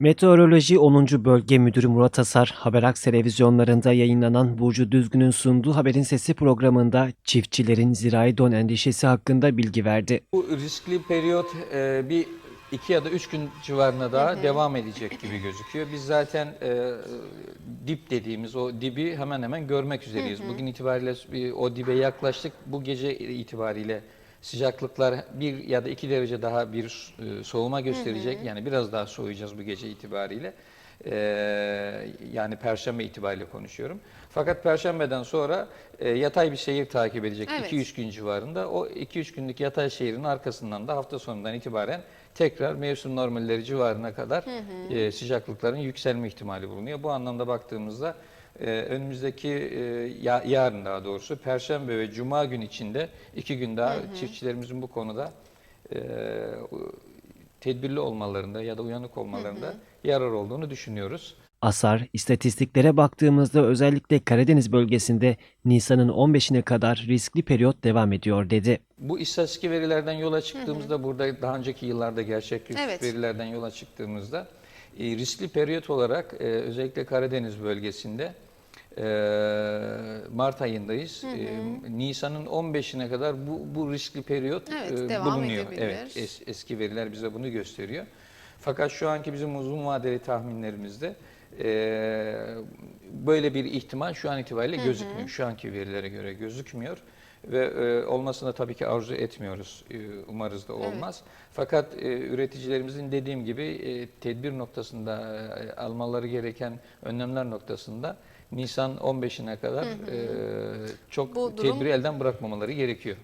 Meteoroloji 10. Bölge Müdürü Murat Asar, Haberaks televizyonlarında yayınlanan Burcu Düzgün'ün sunduğu Haberin Sesi programında çiftçilerin zirai don endişesi hakkında bilgi verdi. Bu riskli periyot e, bir iki ya da üç gün civarına daha devam edecek gibi gözüküyor. Biz zaten e, dip dediğimiz o dibi hemen hemen görmek üzereyiz. Bugün itibariyle o dibe yaklaştık. Bu gece itibariyle sıcaklıklar bir ya da iki derece daha bir e, soğuma gösterecek. Yani biraz daha soğuyacağız bu gece itibariyle. E, yani Perşembe itibariyle konuşuyorum. Fakat Perşembeden sonra e, yatay bir seyir takip edecek Evet. 2-3 gün civarında. O 2-3 günlük yatay seyrin arkasından da hafta sonundan itibaren tekrar mevsim normalleri civarına kadar e, sıcaklıkların yükselme ihtimali bulunuyor. Bu anlamda baktığımızda e, önümüzdeki e, ya- yarın daha doğrusu Perşembe ve Cuma gün içinde iki gün daha çiftçilerimizin bu konuda e, tedbirli olmalarında ya da uyanık olmalarında yarar olduğunu düşünüyoruz. Asar, istatistiklere baktığımızda özellikle Karadeniz bölgesinde Nisan'ın 15'ine kadar riskli periyot devam ediyor dedi. Bu istatistik verilerden yola çıktığımızda burada daha önceki yıllarda gerçekleşmiş Evet. verilerden yola çıktığımızda e, riskli periyot olarak e, özellikle Karadeniz bölgesinde e, Mart ayındayız. E, Nisan'ın 15'ine kadar bu, bu riskli periyot Evet, e, devam bulunuyor. edebilir. Evet, es- eski veriler bize bunu gösteriyor. Fakat şu anki bizim uzun vadeli tahminlerimizde böyle bir ihtimal şu an itibariyle gözükmüyor. Şu anki verilere göre gözükmüyor ve e, olmasını tabii ki arzu etmiyoruz. E, umarız da olmaz. Fakat e, üreticilerimizin dediğim gibi e, tedbir noktasında e, almaları gereken önlemler noktasında Nisan 15'ine kadar e, çok Bu durum- tedbiri elden bırakmamaları gerekiyor.